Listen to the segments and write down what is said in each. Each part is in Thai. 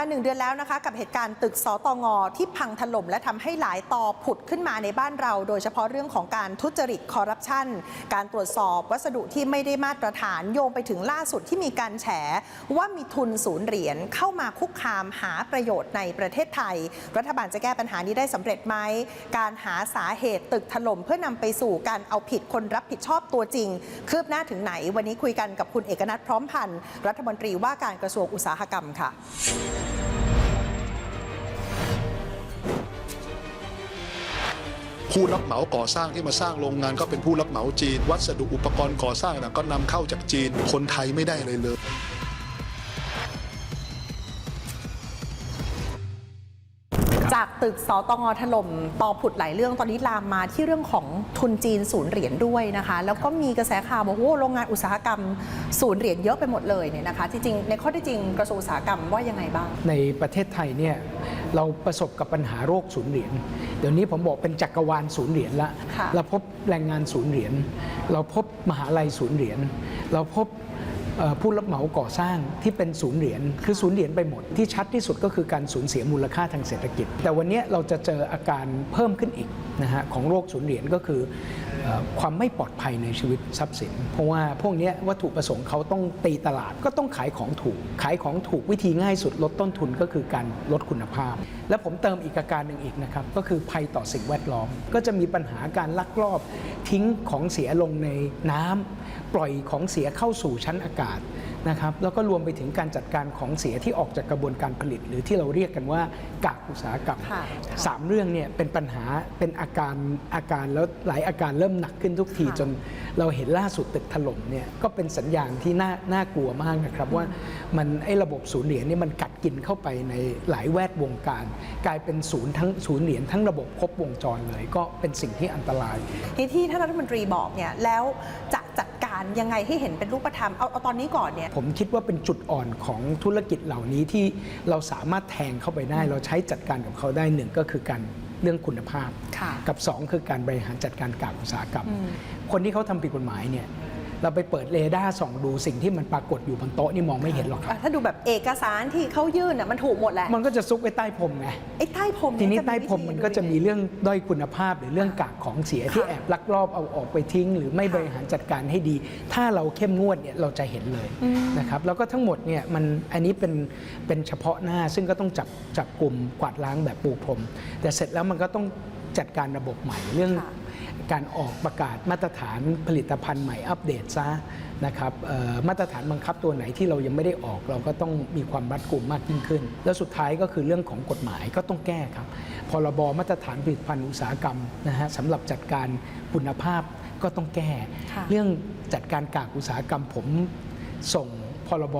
มาหนึ่งเดือนแล้วนะคะ กับเหตุการณ์ตึกสตงที่พังถล่ม และทำให้หลายต่อผุดขึ้นมาในบ้านเรา โดยเฉพาะเรื่องของการทุจริตคอร์รัปชันการตรวจสอบวัสดุที่ไม่ได้มาตรฐานโยงไปถึงล่าสุดที่มีการแฉ ว่ามีทุนศูนย์เหรียญเข้ามาคุกคามหาประโยชน์ในประเทศไทย รัฐบาลจะแก้ปัญหานี้ได้สำเร็จไหมการหาสาเหตุตึกถล่มเพื่อนำไปสู่การเอาผิดคนรับผิดชอบตัวจริง คืบหน้าถึงไหน วันนี้คุยกันกับคุณเอกนัทพร้อมพันธ์รัฐมนตรีว่าการกระทรวงอุตสาหกรรมค่ะ ผู้รับเหมาก่อสร้างที่มาสร้างโรงงานก็เป็นผู้รับเหมาจีน วัสดุอุปกรณ์ก่อสร้างนะก็นำเข้าจากจีน คนไทยไม่ได้เลยเลยจากตึกสตงถล่มต่อผุดหลายเรื่องตอนนี้ลามมาที่เรื่องของทุนจีนศูนย์เหรียญด้วยนะคะ แล้วก็มีกระแสข่าวบอกว่าโรงงานอุตสาหกรรมศูนย์เหรียญเยอะไปหมดเลยเนี่ยนะคะที่จริงในข้อที่จริงกระทรวงอุตสาหกรรมว่ายังไงบ้าง ในประเทศไทยเนี่ยเราประสบกับปัญหาโรคศูนย์เหรียญ เดี๋ยวนี้ผมบอกเป็นจักรวาลศูนย์เหรียญละค่ะเราพบแรงงานศูนย์เหรียญเราพบมหาลัยศูนย์เหรียญเราพบเอ่อผู้รับเหมาก่อสร้างที่เป็นศูนย์เหรียญคือศูนย์เหรียญไปหมดที่ชัดที่สุดก็คือการสูญเสียมูลค่าทางเศรษฐกิจ แต่วันนี้เราจะเจออาการเพิ่มขึ้นอีกนะฮะของโรคศูนย์เหรียญก็คือเอ่อ ความไม่ปลอดภัยในชีวิตทรัพย์สิน เพราะว่าพวกนี้วัตถุประสงค์เขาต้องตีตลาดก็ต้องขายของถูก ขายของถูกวิธีง่ายสุดลดต้นทุนก็คือการลดคุณภาพ และผมเติมอีกอาการหนึ่งอีกนะครับ ก็คือภัยต่อสิ่งแวดล้อม ก็จะมีปัญหาการลักลอบทิ้งของเสียลงในน้ำปล่อยของเสียเข้าสู่ชั้นอากาศ นะครับแล้วก็รวมไปถึงการจัดการของเสียที่ออกจากกระบวนการผลิต หรือที่เราเรียกกันว่ากากอุตสาหกรรมค่ะสามเรื่องเนี่ยเป็นปัญหาเป็นอาการอาการแล้วหลายอาการเริ่มหนักขึ้นทุกทีค่ะจนเราเห็นล่าสุดตึกถล่มเนี่ยก็เป็นสัญญาณที่น่าน่ากลัวมากนะครับว่ามันไอ้ระบบศูนย์เหรียญนี่มันกัดกินเข้าไปในหลายแวดวงการ กลายเป็นศูนย์ทั้งศูนย์เหรียญทั้งระบบครบวงจรเลย ก็เป็นสิ่งที่อันตรายที่ที่ท่านรัฐมนตรีบอกเนี่ยแล้วจะจัดการยังไงให้เห็นเป็นรูปธรรมเอาเอาตอนนี้ก่อนเนี่ยผมคิดว่าเป็นจุดอ่อนของธุรกิจเหล่านี้ที่เราสามารถแทงเข้าไปได้ เราใช้จัดการกับเขาได้หนึ่งก็คือการเรื่องคุณภาพค่ะกับ 2 คือการบริหารจัดการกากอุตสาหกรรมอืมคนที่เขาทำผิดกฎหมายเนี่ย เราไปเปิดเรดาร์ส่องดูสิ่งที่มันปรากฏอยู่บนโต๊ะนี่มองไม่เห็นหรอกครับอะถ้าดูแบบเอกสารที่เขายื่นน่ะมันถูกหมดแหละ มันก็จะซุกไว้ใต้พรมไงไอ้ใต้พรมทีนี้เยจะใต้พรมมันก็จะมีเรื่องด้อยคุณภาพหรือเรื่องกากของเสียที่แอบลักลอบเอาออกไปทิ้ง หรือไม่บริหารจัดการให้ดี ถ้าเราเข้มงวดเนี่ยเราจะเห็นเลยนะครับแล้วก็ทั้งหมดเนี่ยมันอันนี้เป็นเป็นเฉพาะหน้าซึ่งก็ต้องจับจับกลุ่มกวาดล้างแบบปูพรม แต่เสร็จแล้วมันก็ต้องจัดการระบบใหม่เรื่องค่ะ การออกประกาศมาตรฐานผลิตภัณฑ์ใหม่อัปเดตซะนะครับเอ่อมาตรฐานบังคับตัวไหนที่เรายังไม่ได้ออกเราก็ต้องมีความรัดกุมมากยิ่งขึ้น แล้วสุดท้ายก็คือเรื่องของกฎหมายก็ต้องแก้ครับพรบมาตรฐานผลิตภัณฑ์อุตสาหกรรมนะฮะสำหรับจัดการคุณภาพก็ต้องแก้ค่ะเรื่องจัดการกากอุตสาหกรรมผมส่งพรบ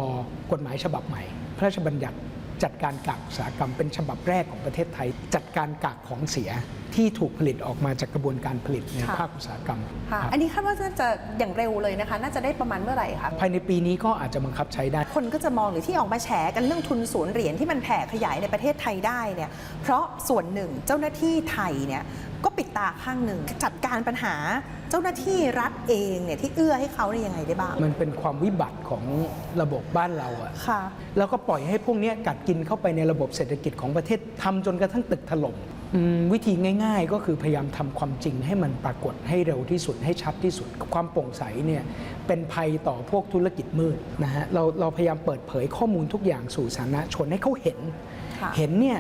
กฎหมายฉบับใหม่ พระราชบัญญัติ จัดการกากอุตสาหกรรมเป็นฉบับแรกของประเทศไทย จัดการกากของเสียที่ถูกผลิตออกมาจากกระบวนการผลิตในค่ะภาคอุตสาหกรรมค่ะครับอันนี้คาดว่าน่าจะอย่างเร็วเลยนะคะ น่าจะได้ประมาณเมื่อไหร่คะภายในปีนี้ก็อาจจะบังคับใช้ได้ คนก็จะมองหรือที่ออกมาแฉกันเรื่องทุนศูนย์เหรียญที่มันแผ่ขยายในประเทศไทยได้เนี่ยเพราะส่วนหนึ่งเจ้าหน้าที่ไทยเนี่ย ก็ปิดตาข้างหนึ่ง จัดการปัญหาเจ้าหน้าที่รัฐเองเนี่ยที่เอื้อให้เขาเนี่ยยังไงได้บ้าง มันเป็นความวิบัติของระบบบ้านเราอะค่ะ แล้วก็ปล่อยให้พวกเนี้ยกัดกินเข้าไปในระบบเศรษฐกิจของประเทศทำจนกระทั่งตึกถล่มอืมวิธีง่าย ๆ ก็คือพยายามทำความจริงให้มันปรากฏให้เร็วที่สุดให้ชัดที่สุด ความโปร่งใสเนี่ยเป็นภัยต่อพวกธุรกิจมืดนะฮะเราเราพยายามเปิดเผยข้อมูลทุกอย่างสู่สาธารณชนให้เขาเห็น ค่ะ เห็นเนี่ย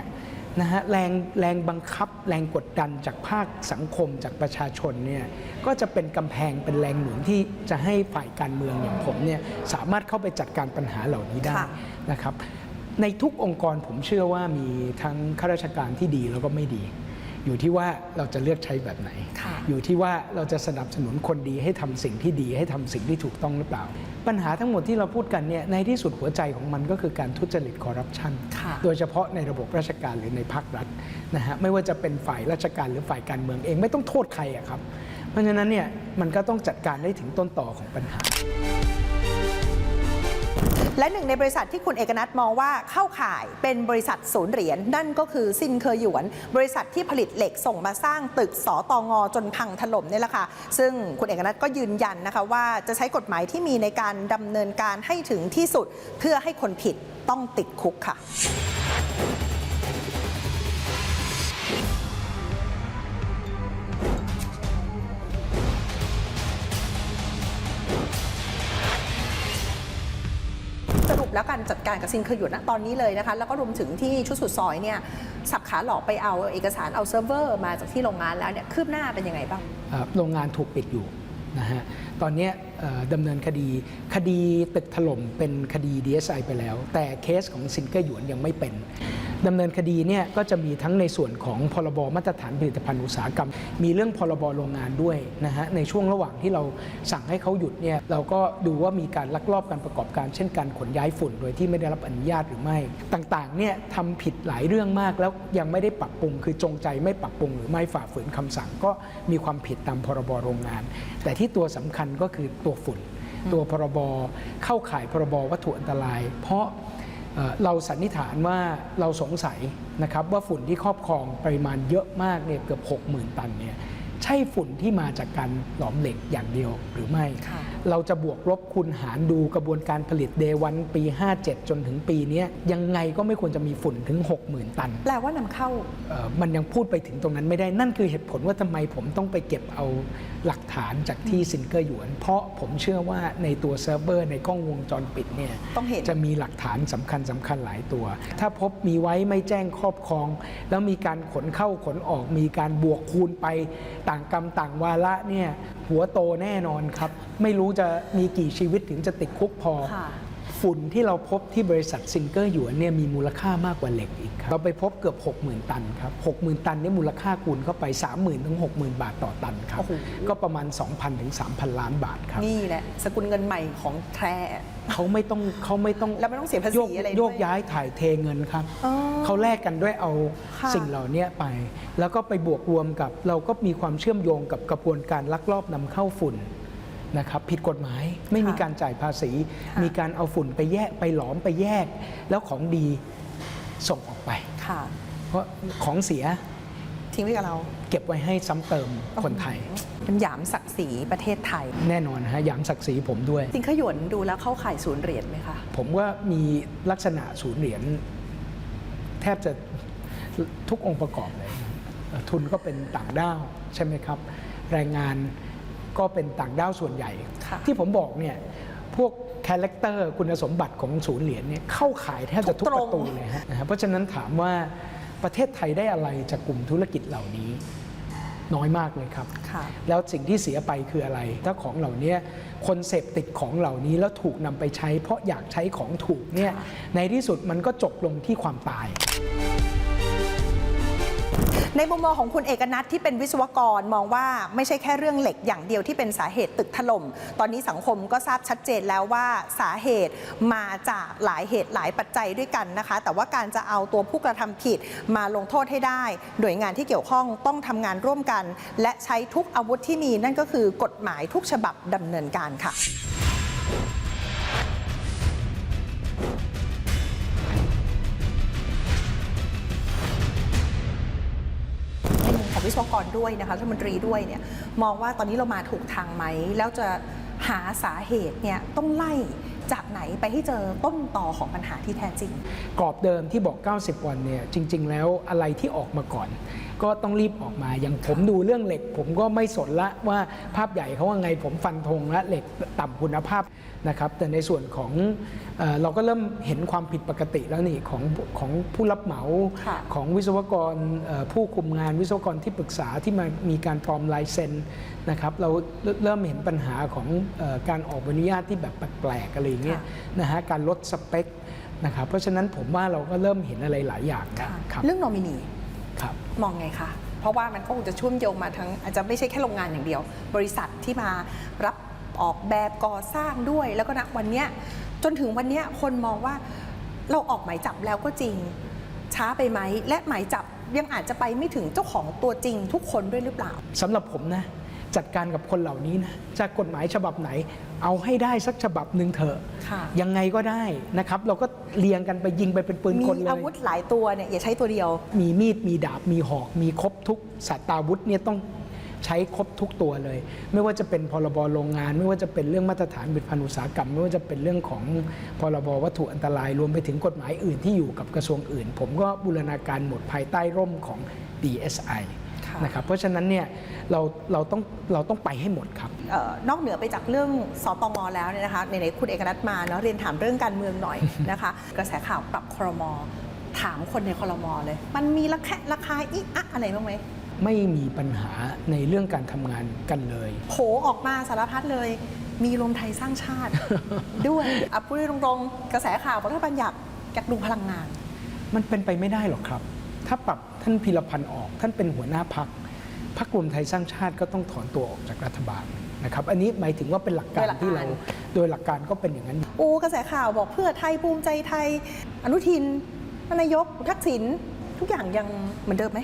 นะฮะแรงแรงบังคับแรงกดดันจากภาคสังคมจากประชาชนเนี่ยก็จะเป็นกำแพงเป็นแรงหนุนที่จะให้ฝ่ายการเมืองอย่างผมเนี่ยสามารถเข้าไปจัดการปัญหาเหล่านี้ได้ค่ะ นะครับ ในทุกองค์กรผมเชื่อว่ามีทั้งข้าราชการที่ดีแล้วก็ไม่ดี อยู่ที่ว่าเราจะเลือกใช้แบบไหนค่ะอยู่ที่ว่าเราจะสนับสนุนคนดีให้ทำสิ่งที่ดีให้ทำสิ่งที่ถูกต้องหรือเปล่า ปัญหาทั้งหมดที่เราพูดกันเนี่ยในที่สุดหัวใจของมันก็คือการทุจริตคอร์รัปชันค่ะโดยเฉพาะในระบบราชการหรือในภาครัฐนะฮะไม่ว่าจะเป็นฝ่ายราชการหรือฝ่ายการเมืองเองไม่ต้องโทษใครอะครับ เพราะฉะนั้นเนี่ยมันก็ต้องจัดการได้ถึงต้นต่อของปัญหา และหนึ่งในบริษัทที่คุณเอกนัทมองว่าเข้าข่ายเป็นบริษัทศูนย์เหรียญนั่นก็คือซินเคอหยวน บริษัทที่ผลิตเหล็กส่งมาสร้างตึกสอตงจนพังถล่มนี่แหละค่ะซึ่งคุณเอกนัทก็ยืนยันนะคะว่าจะใช้กฎหมายที่มีในการดำเนินการให้ถึงที่สุด เพื่อให้คนผิดต้องติดคุกค่ะ แล้วการจัดการกับซินเคอร์หยวนะตอนนี้เลยนะคะแล้วก็รวมถึงที่ชุดสุดซอยเนี่ยสับขาหลอกไปเอาเอกสารเอาเซิร์ฟเวอร์มาจากที่โรงงานแล้วเนี่ยคืบหน้าเป็นยังไงบ้างโรงงานถูกปิดอยู่นะฮะตอนนี้ ดำเนินคดี คดีตึกถล่มเป็นคดี DSI ไปแล้ว แต่เคสของซินเกอร์หยวนยังไม่เป็นดำเนินคดีเนี่ยก็จะมีทั้งในส่วนของพรบมาตรฐานผลิตภัณฑ์อุตสาหกรรม มีเรื่องพรบโรงงานด้วยนะฮะในช่วงระหว่างที่เราสั่งให้เขาหยุดเนี่ยเราก็ดูว่ามีการลักลอบการประกอบการ เช่นการขนย้ายฝุ่นโดยที่ไม่ได้รับอนุญาตหรือไม่ ต่างๆเนี่ยทำผิดหลายเรื่องมากแล้วยังไม่ได้ปรับปรุง คือจงใจไม่ปรับปรุง หรือไม่ฝ่าฝืนคำสั่งก็มีความผิดตามพรบโรงงาน แต่ที่ตัวสำคัญก็คือตัวฝุ่น ตัวพรบเข้าข่ายพรบวัตถุอันตราย เพราะเอ่อเราสันนิษฐานว่าเราสงสัยนะครับว่าฝุ่นที่ครอบครองปริมาณเยอะมากเนี่ยเกือบ 60,000 ตันเนี่ยใช่ฝุ่นที่มาจากการหลอมเหล็กอย่างเดียวหรือไม่ค่ะเราจะบวกลบคูณหารดูกระบวนการผลิตเดวันปี 57 จนถึงปีเนี้ยยังไงก็ไม่ควรจะมีฝุ่นถึง 60,000 ตัน แปลว่านำเข้าเอ่อมันยังพูดไปถึงตรงนั้นไม่ได้นั่นคือเหตุผลว่าทำไมผมต้องไปเก็บเอาหลักฐานจากที่ซินเกอร์หยวน เพราะผมเชื่อว่าในตัวเซิร์ฟเวอร์ในกล้องวงจรปิดเนี่ยต้องเห็นจะมีหลักฐานสำคัญสำคัญหลายตัว ถ้าพบมีไว้ไม่แจ้งครอบครอง แล้วมีการขนเข้าขนออกมีการบวกคูณไปต่างกรรมต่างวาระเนี่ยหัวโตแน่นอนครับ ไม่รู้จะมีกี่ชีวิตถึงจะติดคุกพอค่ะ ฝุ่นที่เราพบที่บริษัทซิงเกอร์หยวนเนี่ยมีมูลค่ามากกว่าเหล็กอีกครับเราไปพบเกือบ 60,000 ตันครับ60,000 ตันเนี่ยมูลค่าคูณเข้าไป 30,000ถึง60,000 บาทต่อตันครับโอ้โหก็ประมาณ 2,000ถึง3,000 ล้านบาทครับ นี่แหละ สกุลเงินใหม่ของแท้เขาไม่ต้องเขาไม่ต้องแล้วไม่ต้องเสียภาษีโยกอะไรด้วยโยกย้ายถ่ายเทเงินครับอ๋อเขาแลกกันด้วยเอาค่ะสิ่งเหล่านี้ไป แล้วก็ไปบวกรวมกับเราก็มีความเชื่อมโยงกับกระบวนการลักลอบนำเข้าฝุ่น นะครับผิดกฎหมายไม่มีการจ่ายภาษี มีการเอาฝุ่นไปแยกไปหลอมไปแยก แล้วของดีส่งออกไปค่ะเพราะของเสียทิ้งไว้กับเรา เก็บไว้ให้ซ้ำเติมคนไทยเป็นหยามศักดิ์ศรีประเทศไทย แน่นอนฮะหยามศักดิ์ศรีผมด้วยซินเคอร์หยวนดูแล้วเข้าข่ายศูนย์เหรียญไหมคะผมว่ามีลักษณะศูนย์เหรียญแทบจะทุกองค์ประกอบเลยเอ่อทุนก็เป็นต่างด้าวใช่ไหมครับ แรงงาน ก็เป็นต่างด้าวส่วนใหญ่ค่ะที่ผมบอกเนี่ยพวกคาแรคเตอร์คุณสมบัติของศูนย์เหรียญเนี่ยเข้าขายแทบจะทุกประตูเลยฮะนะฮะเพราะฉะนั้นถามว่าประเทศไทยได้อะไรจากกลุ่มธุรกิจเหล่านี้น้อยมากเลยครับค่ะแล้วสิ่งที่เสียไปคืออะไร ถ้าของเหล่านี้คนเสพติดของเหล่านี้แล้วถูกนำไปใช้ เพราะอยากใช้ของถูกเนี่ยค่ะในที่สุดมันก็จบลงที่ความตาย ในมุมมองของคุณเอกนัทที่เป็นวิศวกรมองว่าไม่ใช่แค่เรื่องเหล็กอย่างเดียวที่เป็นสาเหตุตึกถล่ม ตอนนี้สังคมก็ทราบชัดเจนแล้วว่าสาเหตุมาจากหลายเหตุหลายปัจจัยด้วยกันนะคะ แต่ว่าการจะเอาตัวผู้กระทำผิดมาลงโทษให้ได้ หน่วยงานที่เกี่ยวข้องต้องทำงานร่วมกัน และใช้ทุกอาวุธที่มีนั่นก็คือกฎหมายทุกฉบับดำเนินการค่ะ วกรด้วยนะคะรัฐมนตรีด้วยเนี่ยมองว่าตอนนี้เรามาถูกทางไหม แล้วจะหาสาเหตุเนี่ยต้องไล่ จากไหนไปให้เจอต้นต่อของปัญหาที่แท้จริง กรอบเดิมที่บอก 90 วันเนี่ยจริง ๆ แล้วอะไรที่ออกมาก่อน ก็ต้องรีบออกมาอย่างผมดูเรื่องเหล็ก ผมก็ไม่สนละว่าภาพใหญ่เขาว่าไงผมฟันธงละเหล็กต่ำคุณภาพนะครับแต่ในส่วนของเออเราก็เริ่มเห็นความผิดปกติแล้วนี่ของของผู้รับเหมาค่ะ ของวิศวกรเอ่อผู้คุมงานวิศวกรที่ปรึกษาที่มามีการปลอมลายเซ็นนะครับเราเริ่มเห็นปัญหาของเออการออกใบอนุญาตที่แบบแปลกๆอะไรอย่างเงี้ยค่ะนะฮะการลดสเปคนะครับเพราะฉะนั้นผมว่าเราก็เริ่มเห็นอะไรหลายอย่างนะครับเรื่องโนมินีครับมองไงคะเพราะว่ามันก็คงจะเชื่อมโยงมาทั้งอาจจะไม่ใช่แค่โรงงานอย่างเดียว บริษัทที่มารับออกแบบก่อสร้างด้วย แล้วก็ณวันเนี้ยจนถึงวันเนี้ยคนมองว่าเราออกหมายจับแล้วก็จริง ช้าไปไหมและหมายจับยังอาจจะไปไม่ถึงเจ้าของตัวจริงทุกคนด้วยหรือเปล่าสำหรับผมนะจัดการกับคนเหล่านี้นะจากกฎหมายฉบับไหน เอาให้ได้สักฉบับหนึ่งเถอะ ค่ะยังไงก็ได้นะครับ เราก็เรียงกันไปยิงไปเป็นปืนมีคนเลยอาวุธหลายตัวเนี่ยอย่าใช้ตัวเดียว มีมีด มีดาบ มีหอก มีครบทุกสัตราวุธเนี่ยต้องใช้ครบทุกตัวเลย ไม่ว่าจะเป็นพรบโรงงาน ไม่ว่าจะเป็นเรื่องมาตรฐานผลิตภัณฑ์อุตสาหกรรม ไม่ว่าจะเป็นเรื่องของพรบวัตถุอันตราย รวมไปถึงกฎหมายอื่นที่อยู่กับกระทรวงอื่น ผมก็บูรณาการหมดภายใต้ร่มของ DSI ค่ะ นะครับเพราะฉะนั้นเนี่ยเราเราต้องเราต้องไปให้หมดครับเออนอกเหนือไปจากเรื่องสตงแล้วเนี่ยนะคะในๆคุณเอกนัทมาเนาะเรียนถามเรื่องการเมืองหน่อยนะคะ กระแสข่าวปรับครมถามคนในครมเลย มันมีราคาราคาอีอะอะไรบ้างไหมไม่มีปัญหาในเรื่องการทำงานกันเลยโผออกมาสารพัดเลย มีรวมไทยสร้างชาติ ด้วยอะพูดตรงๆกระแสข่าวรัฐบาลอยากอยากดูพลังงาน มันเป็นไปไม่ได้หรอกครับ ถ้าปรับท่านพีรพันธ์ออก ท่านเป็นหัวหน้าพักพักรวมไทยสร้างชาติก็ต้องถอนตัวออกจากรัฐบาลนะครับอันนี้หมายถึงว่าเป็นหลักการโดยหลักการที่เราโดยหลักการก็เป็นอย่างนั้นโอ้กระแสข่าวบอกเพื่อไทยภูมิใจไทย อนุทินนายกทักษิณทุกอย่างยังเหมือนเดิมไหม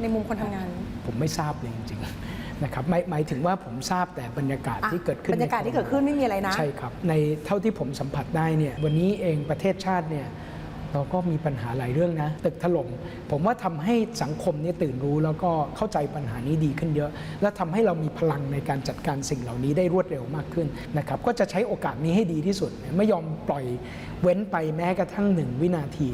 ในมุมคนทำงาน ผมไม่ทราบเลยจริงๆนะครับหมายหมายถึงว่าผมทราบแต่บรรยากาศอะที่เกิดขึ้นบรรยากาศในที่เกิดขึ้นไม่มีอะไรนะใช่ครับในเท่าที่ผมสัมผัสได้เนี่ยวันนี้เองประเทศชาติเนี่ย เราก็มีปัญหาหลายเรื่องนะ ตึกถล่มผมว่าทำให้สังคมเนี่ยตื่นรู้แล้วก็เข้าใจปัญหานี้ดีขึ้นเยอะ และทำให้เรามีพลังในการจัดการสิ่งเหล่านี้ได้รวดเร็วมากขึ้นนะครับก็จะใช้โอกาสนี้ให้ดีที่สุด ไม่ยอมปล่อยเว้นไปแม้กระทั่งหนึ่งวินาที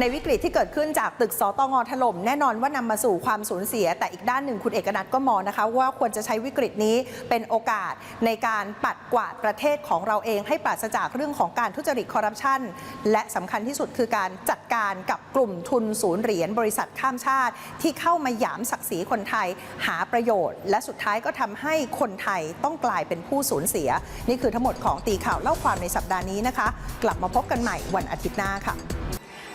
ในวิกฤตที่เกิดขึ้นจากตึกสตงถล่มแน่นอนว่านำมาสู่ความสูญเสีย แต่อีกด้านหนึ่งคุณเอกนัทก็มองนะคะ ว่าควรจะใช้วิกฤตนี้เป็นโอกาสในการปัดกวาดประเทศของเราเองให้ปราศจากเรื่องของการทุจริตคอร์รัปชันและสำคัญที่สุดคือการจัดการกับกลุ่มทุนศูนย์เหรียญบริษัทข้ามชาติ ที่เข้ามาหยามศักดิ์ศรีคนไทยหาประโยชน์ และสุดท้ายก็ทำให้คนไทยต้องกลายเป็นผู้สูญเสีย นี่คือทั้งหมดของตีข่าวเล่าความในสัปดาห์นี้นะคะ กลับมาพบกันใหม่วันอาทิตย์หน้าค่ะ